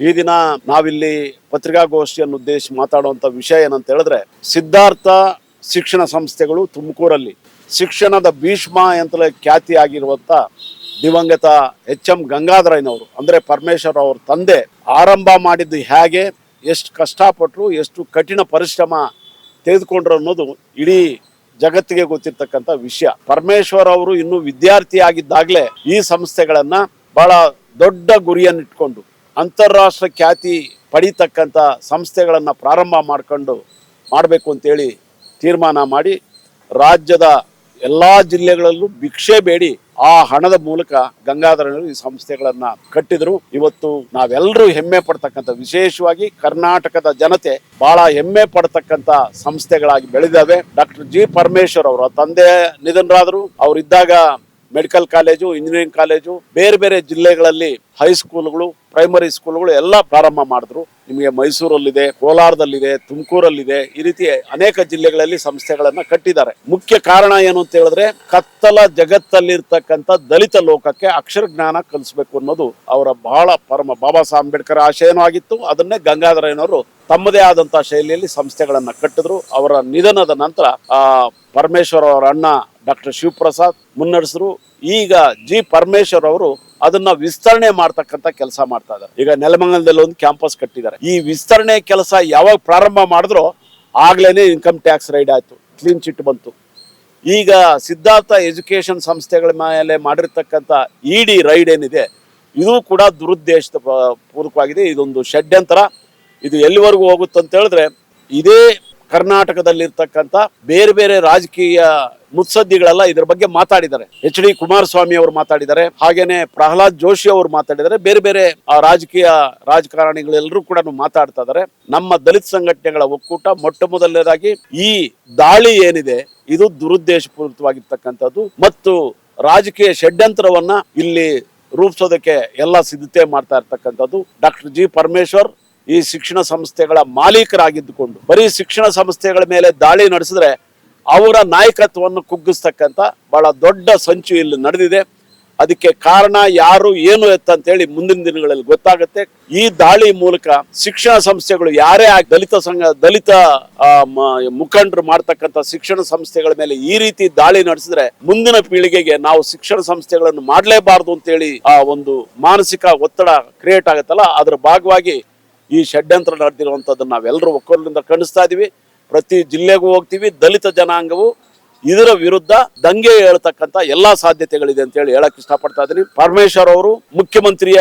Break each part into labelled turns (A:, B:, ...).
A: ಈ ದಿನ ನಾವಿಲ್ಲಿ ಪತ್ರಿಕಾಗೋಷ್ಠಿಯನ್ನು ಉದ್ದೇಶಿಸಿ ಮಾತಾಡುವಂತ ವಿಷಯ ಏನಂತ ಹೇಳಿದ್ರೆ, ಸಿದ್ಧಾರ್ಥ ಶಿಕ್ಷಣ ಸಂಸ್ಥೆಗಳು ತುಮಕೂರಲ್ಲಿ ಶಿಕ್ಷಣದ ಭೀಷ್ಮ ಅಂತಲೇ ಖ್ಯಾತಿಯಾಗಿರುವಂಥ ದಿವಂಗತ ಎಚ್ ಎಂ ಗಂಗಾಧರಯ್ಯನವರು, ಅಂದ್ರೆ ಪರಮೇಶ್ವರ್ ಅವ್ರ ತಂದೆ, ಆರಂಭ ಮಾಡಿದ್ದು ಹೇಗೆ, ಎಷ್ಟು ಕಷ್ಟಪಟ್ಟರು ಎಷ್ಟು ಕಠಿಣ ಪರಿಶ್ರಮ ತೆಗೆದುಕೊಂಡ್ರು ಅನ್ನೋದು ಇಡೀ ಜಗತ್ತಿಗೆ ಗೊತ್ತಿರ್ತಕ್ಕಂಥ ವಿಷಯ. ಪರಮೇಶ್ವರ್ ಅವರು ಇನ್ನು ವಿದ್ಯಾರ್ಥಿ ಆಗಿದ್ದಾಗಲೇ ಈ ಸಂಸ್ಥೆಗಳನ್ನ ಬಹಳ ದೊಡ್ಡ ಗುರಿಯನ್ನಿಟ್ಕೊಂಡು ಅಂತಾರಾಷ್ಟ್ರ ಖ್ಯಾತಿ ಪಡೀತಕ್ಕಂಥ ಸಂಸ್ಥೆಗಳನ್ನು ಪ್ರಾರಂಭ ಮಾಡ್ಕೊಂಡು ಮಾಡಬೇಕು ಅಂತೇಳಿ ತೀರ್ಮಾನ ಮಾಡಿ ರಾಜ್ಯದ ಎಲ್ಲ ಜಿಲ್ಲೆಗಳಲ್ಲೂ ಭಿಕ್ಷೆ ಬೇಡಿ ಆ ಹಣದ ಮೂಲಕ ಗಂಗಾಧರರು ಈ ಸಂಸ್ಥೆಗಳನ್ನು ಕಟ್ಟಿದ್ರು. ಇವತ್ತು ನಾವೆಲ್ಲರೂ ಹೆಮ್ಮೆ ಪಡ್ತಕ್ಕಂಥ, ವಿಶೇಷವಾಗಿ ಕರ್ನಾಟಕದ ಜನತೆ ಬಹಳ ಹೆಮ್ಮೆ ಪಡ್ತಕ್ಕಂಥ ಸಂಸ್ಥೆಗಳಾಗಿ ಬೆಳೆದವೆ ಡಾಕ್ಟರ್ ಜಿ ಪರಮೇಶ್ವರ್ ಅವರ ತಂದೆ ನಿಧನರಾದರು. ಅವರಿದ್ದಾಗ ಮೆಡಿಕಲ್ ಕಾಲೇಜು, ಇಂಜಿನಿಯರಿಂಗ್ ಕಾಲೇಜು, ಬೇರೆ ಬೇರೆ ಜಿಲ್ಲೆಗಳಲ್ಲಿ ಹೈಸ್ಕೂಲ್ಗಳು ಪ್ರೈಮರಿ ಸ್ಕೂಲ್ಗಳು ಎಲ್ಲ ಪ್ರಾರಂಭ ಮಾಡಿದ್ರು. ನಿಮಗೆ ಮೈಸೂರಲ್ಲಿದೆ, ಕೋಲಾರದಲ್ಲಿದೆ, ತುಮಕೂರಲ್ಲಿದೆ, ಈ ರೀತಿ ಅನೇಕ ಜಿಲ್ಲೆಗಳಲ್ಲಿ ಸಂಸ್ಥೆಗಳನ್ನ ಕಟ್ಟಿದ್ದಾರೆ. ಮುಖ್ಯ ಕಾರಣ ಏನು ಅಂತ ಹೇಳಿದ್ರೆ, ಕತ್ತಲ ಜಗತ್ತಲ್ಲಿರ್ತಕ್ಕಂಥ ದಲಿತ ಲೋಕಕ್ಕೆ ಅಕ್ಷರ ಜ್ಞಾನ ಕಲಿಸ್ಬೇಕು ಅನ್ನೋದು ಅವರ ಬಹಳ ಪರಮ, ಬಾಬಾ ಸಾಹೇಬ್ ಅಂಬೇಡ್ಕರ್ ಆಶಯನೂ ಆಗಿತ್ತು, ಅದನ್ನೇ ಗಂಗಾಧರಯ್ಯನವರು ತಮ್ಮದೇ ಆದಂತಹ ಶೈಲಿಯಲ್ಲಿ ಸಂಸ್ಥೆಗಳನ್ನ ಕಟ್ಟಿದ್ರು. ಅವರ ನಿಧನದ ನಂತರ ಆ ಪರಮೇಶ್ವರ ಅವರ ಅಣ್ಣ ಡಾಕ್ಟರ್ ಶಿವಪ್ರಸಾದ್ ಮುನ್ನಡೆಸಿದ್ರು ಈಗ ಜಿ ಪರಮೇಶ್ವರ್ ಅವರು ಅದನ್ನ ವಿಸ್ತರಣೆ ಮಾಡ್ತಕ್ಕಂಥ ಕೆಲಸ ಮಾಡ್ತಾ ಇದ್ದಾರೆ. ಈಗ ನೆಲಮಂಗಲದಲ್ಲಿ ಒಂದು ಕ್ಯಾಂಪಸ್ ಕಟ್ಟಿದ್ದಾರೆ. ಈ ವಿಸ್ತರಣೆ ಕೆಲಸ ಯಾವಾಗ ಪ್ರಾರಂಭ ಮಾಡಿದ್ರೋ ಆಗ್ಲೇನೆ ಇನ್ಕಮ್ ಟ್ಯಾಕ್ಸ್ ರೈಡ್ ಆಯ್ತು. ಕ್ಲೀನ್ ಚಿಟ್ ಬಂತು. ಈಗ ಸಿದ್ಧಾರ್ಥ ಎಜುಕೇಶನ್ ಸಂಸ್ಥೆಗಳ ಮೇಲೆ ಮಾಡಿರ್ತಕ್ಕಂಥ ಇಡಿ ರೈಡ್ ಏನಿದೆ, ಇದು ಕೂಡ ದುರುದ್ದೇಶದ ಪೂರ್ವಕವಾಗಿದೆ ಇದೊಂದು ಷಡ್ಯಂತರ. ಇದು ಎಲ್ಲಿವರೆಗೂ ಹೋಗುತ್ತೆ ಅಂತ ಹೇಳಿದ್ರೆ, ಇದೇ ಕರ್ನಾಟಕದಲ್ಲಿರ್ತಕ್ಕಂಥ ಬೇರೆ ಬೇರೆ ರಾಜಕೀಯ ಮುತ್ಸದ್ದಿಗಳೆಲ್ಲ ಇದ್ರ ಬಗ್ಗೆ ಮಾತಾಡಿದ್ದಾರೆ. ಎಚ್ ಡಿ ಕುಮಾರಸ್ವಾಮಿ ಅವರು ಮಾತಾಡಿದ್ದಾರೆ. ಹಾಗೇನೆ ಪ್ರಹ್ಲಾದ್ ಜೋಶಿ ಅವರು ಮಾತಾಡಿದ್ದಾರೆ. ಬೇರೆ ಬೇರೆ ರಾಜಕೀಯ ರಾಜಕಾರಣಿಗಳೆಲ್ಲರೂ ಕೂಡ ಮಾತಾಡ್ತಾ ಇದ್ದಾರೆ. ನಮ್ಮ ದಲಿತ ಸಂಘಟನೆಗಳ ಒಕ್ಕೂಟ ಮೊಟ್ಟ ಮೊದಲನೇದಾಗಿ ಈ ದಾಳಿ ಏನಿದೆ, ಇದು ದುರುದ್ದೇಶಪೂರಿತವಾಗಿರ್ತಕ್ಕಂಥದ್ದು ಮತ್ತು ರಾಜಕೀಯ ಷಡ್ಯಂತ್ರವನ್ನ ಇಲ್ಲಿ ರೂಪಿಸೋದಕ್ಕೆ ಎಲ್ಲ ಸಿದ್ಧತೆ ಮಾಡ್ತಾ ಇರ್ತಕ್ಕಂಥದ್ದು. ಡಾಕ್ಟರ್ ಜಿ ಪರಮೇಶ್ವರ್ ಈ ಶಿಕ್ಷಣ ಸಂಸ್ಥೆಗಳ ಮಾಲೀಕರಾಗಿದ್ದುಕೊಂಡು, ಬರೀ ಶಿಕ್ಷಣ ಸಂಸ್ಥೆಗಳ ಮೇಲೆ ದಾಳಿ ನಡೆಸಿದ್ರೆ ಅವರ ನಾಯಕತ್ವವನ್ನು ಕುಗ್ಗಿಸ್ತಕ್ಕಂಥ ಬಹಳ ದೊಡ್ಡ ಸಂಚು ಇಲ್ಲಿ ನಡೆದಿದೆ. ಅದಕ್ಕೆ ಕಾರಣ ಯಾರು, ಏನು ಎತ್ತಂತೇಳಿ ಮುಂದಿನ ದಿನಗಳಲ್ಲಿ ಗೊತ್ತಾಗುತ್ತೆ. ಈ ದಾಳಿ ಮೂಲಕ ಶಿಕ್ಷಣ ಸಂಸ್ಥೆಗಳು ಯಾರೇ ದಲಿತ ಸಂಘ, ದಲಿತ ಮುಖಂಡರು ಮಾಡ್ತಕ್ಕಂಥ ಶಿಕ್ಷಣ ಸಂಸ್ಥೆಗಳ ಮೇಲೆ ಈ ರೀತಿ ದಾಳಿ ನಡೆಸಿದ್ರೆ ಮುಂದಿನ ಪೀಳಿಗೆಗೆ ನಾವು ಶಿಕ್ಷಣ ಸಂಸ್ಥೆಗಳನ್ನು ಮಾಡಲೇಬಾರದು ಅಂತೇಳಿ ಆ ಒಂದು ಮಾನಸಿಕ ಒತ್ತಡ ಕ್ರಿಯೇಟ್ ಆಗುತ್ತಲ್ಲ, ಅದರ ಭಾಗವಾಗಿ ಈ ಷಡ್ಯಂತ್ರ ನಡೆದಿರುವಂಥದ್ದನ್ನು ನಾವೆಲ್ಲರೂ ಒಕ್ಕೊರಲಿಂದ ಖಂಡಿಸ್ತಾ ಇದೀವಿ. ಪ್ರತಿ ಜಿಲ್ಲೆಗೂ ಹೋಗ್ತೀವಿ, ದಲಿತ ಜನಾಂಗವು ಇದರ ವಿರುದ್ಧ ದಂಗೆ ಹೇಳ್ತಕ್ಕಂತ ಎಲ್ಲಾ ಸಾಧ್ಯತೆಗಳಿದೆ ಅಂತ ಹೇಳಿ ಹೇಳಕ್ ಇಷ್ಟಪಡ್ತಾ ಇದ್ದೀನಿ. ಪರಮೇಶ್ವರ್ ಅವರು ಮುಖ್ಯಮಂತ್ರಿಯ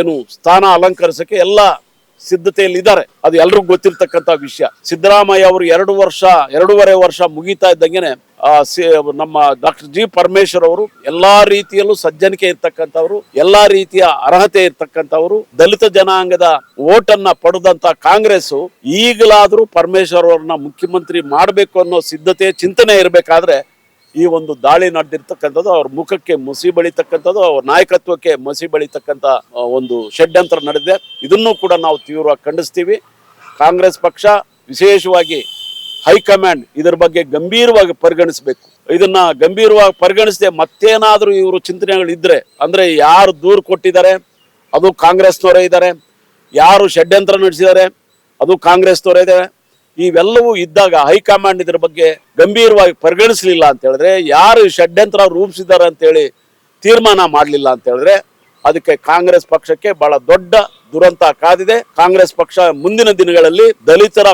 A: ಏನು ಸ್ಥಾನ ಅಲಂಕರಿಸಕ್ಕೆ ಎಲ್ಲ ಸಿದ್ಧತೆಯಲ್ಲಿ ಇದ್ದಾರೆ ಅದು ಎಲ್ರಿಗೂ ಗೊತ್ತಿರ್ತಕ್ಕಂತ ವಿಷಯ. ಸಿದ್ದರಾಮಯ್ಯ ಅವರು ಎರಡು ವರ್ಷ, ಎರಡೂವರೆ ವರ್ಷ ಮುಗಿತಾ ಇದ್ದಂಗೆನೆ ನಮ್ಮ ಡಾಕ್ಟರ್ ಜಿ ಪರಮೇಶ್ವರ್ ಅವರು ಎಲ್ಲಾ ರೀತಿಯಲ್ಲೂ ಸಜ್ಜನಿಕೆ ಇರ್ತಕ್ಕಂಥವ್ರು, ಎಲ್ಲಾ ರೀತಿಯ ಅರ್ಹತೆ ಇರ್ತಕ್ಕಂಥವ್ರು, ದಲಿತ ಜನಾಂಗದ ಓಟನ್ನ ಪಡೆದಂತ ಕಾಂಗ್ರೆಸ್ ಈಗಲಾದ್ರೂ ಪರಮೇಶ್ವರ್ ಅವ್ರನ್ನ ಮುಖ್ಯಮಂತ್ರಿ ಮಾಡಬೇಕು ಅನ್ನೋ ಸಿದ್ಧತೆ ಚಿಂತನೆ ಇರಬೇಕಾದ್ರೆ ಈ ಒಂದು ದಾಳಿ ನಡೆದಿರ್ತಕ್ಕಂಥದ್ದು, ಅವ್ರ ಮುಖಕ್ಕೆ ಮಸಿ ಬಳಿತಕ್ಕಂಥದ್ದು, ಅವ್ರ ನಾಯಕತ್ವಕ್ಕೆ ಮಸಿ ಬಳಿತಕ್ಕಂಥ ಒಂದು ಷಡ್ಯಂತ್ರ ನಡೆದಿದೆ. ಇದನ್ನು ಕೂಡ ನಾವು ತೀವ್ರವಾಗಿ ಖಂಡಿಸ್ತೀವಿ. ಕಾಂಗ್ರೆಸ್ ಪಕ್ಷ ವಿಶೇಷವಾಗಿ ಹೈಕಮಾಂಡ್ ಇದರ ಬಗ್ಗೆ ಗಂಭೀರವಾಗಿ ಪರಿಗಣಿಸಬೇಕು. ಇದನ್ನ ಗಂಭೀರವಾಗಿ ಪರಿಗಣಿಸದೆ ಮತ್ತೇನಾದರೂ ಇವರು ಚಿಂತನೆಗಳು ಇದ್ರೆ, ಅಂದ್ರೆ ಯಾರು ದೂರು ಕೊಟ್ಟಿದ್ದಾರೆ, ಅದು ಕಾಂಗ್ರೆಸ್ನವರೇ ಇದ್ದಾರೆ, ಯಾರು ಷಡ್ಯಂತ್ರ ನಡೆಸಿದ್ದಾರೆ, ಅದು ಕಾಂಗ್ರೆಸ್ನವರೇ ಇದ್ದಾರೆ ಇವೆಲ್ಲವೂ ಇದ್ದಾಗ ಹೈಕಮಾಂಡ್ ಇದ್ರ ಬಗ್ಗೆ ಗಂಭೀರವಾಗಿ ಪರಿಗಣಿಸಲಿಲ್ಲ ಅಂತ ಹೇಳಿದ್ರೆ, ಯಾರು ಷಡ್ಯಂತ್ರ ರೂಪಿಸಿದ್ದಾರೆ ಅಂತ ಹೇಳಿ ತೀರ್ಮಾನ ಮಾಡಲಿಲ್ಲ ಅಂತ ಹೇಳಿದ್ರೆ, ಅದಕ್ಕೆ ಕಾಂಗ್ರೆಸ್ ಪಕ್ಷಕ್ಕೆ ಬಹಳ ದೊಡ್ಡ ದುರಂತ ಕಾದಿದೆ. ಕಾಂಗ್ರೆಸ್ ಪಕ್ಷ ಮುಂದಿನ ದಿನಗಳಲ್ಲಿ ದಲಿತರ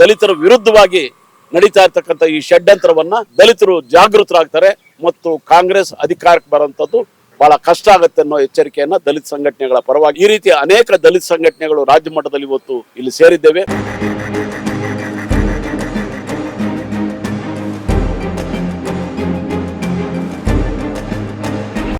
A: ದಲಿತರ ವಿರುದ್ಧವಾಗಿ ನಡೀತಾ ಇರ್ತಕ್ಕಂಥ ಈ ಷಡ್ಯಂತ್ರವನ್ನ ದಲಿತರು ಜಾಗೃತರಾಗ್ತಾರೆ ಮತ್ತು ಕಾಂಗ್ರೆಸ್ ಅಧಿಕಾರಕ್ಕೆ ಬರುವಂತದ್ದು ಬಹಳ ಕಷ್ಟ ಆಗುತ್ತೆ ಅನ್ನೋ ಎಚ್ಚರಿಕೆಯನ್ನ ದಲಿತ ಸಂಘಟನೆಗಳ ಪರವಾಗಿ ಈ ರೀತಿ ಅನೇಕ ದಲಿತ ಸಂಘಟನೆಗಳು ರಾಜ್ಯ ಮಟ್ಟದಲ್ಲಿ ಇವತ್ತು ಇಲ್ಲಿ ಸೇರಿದ್ದೇವೆ.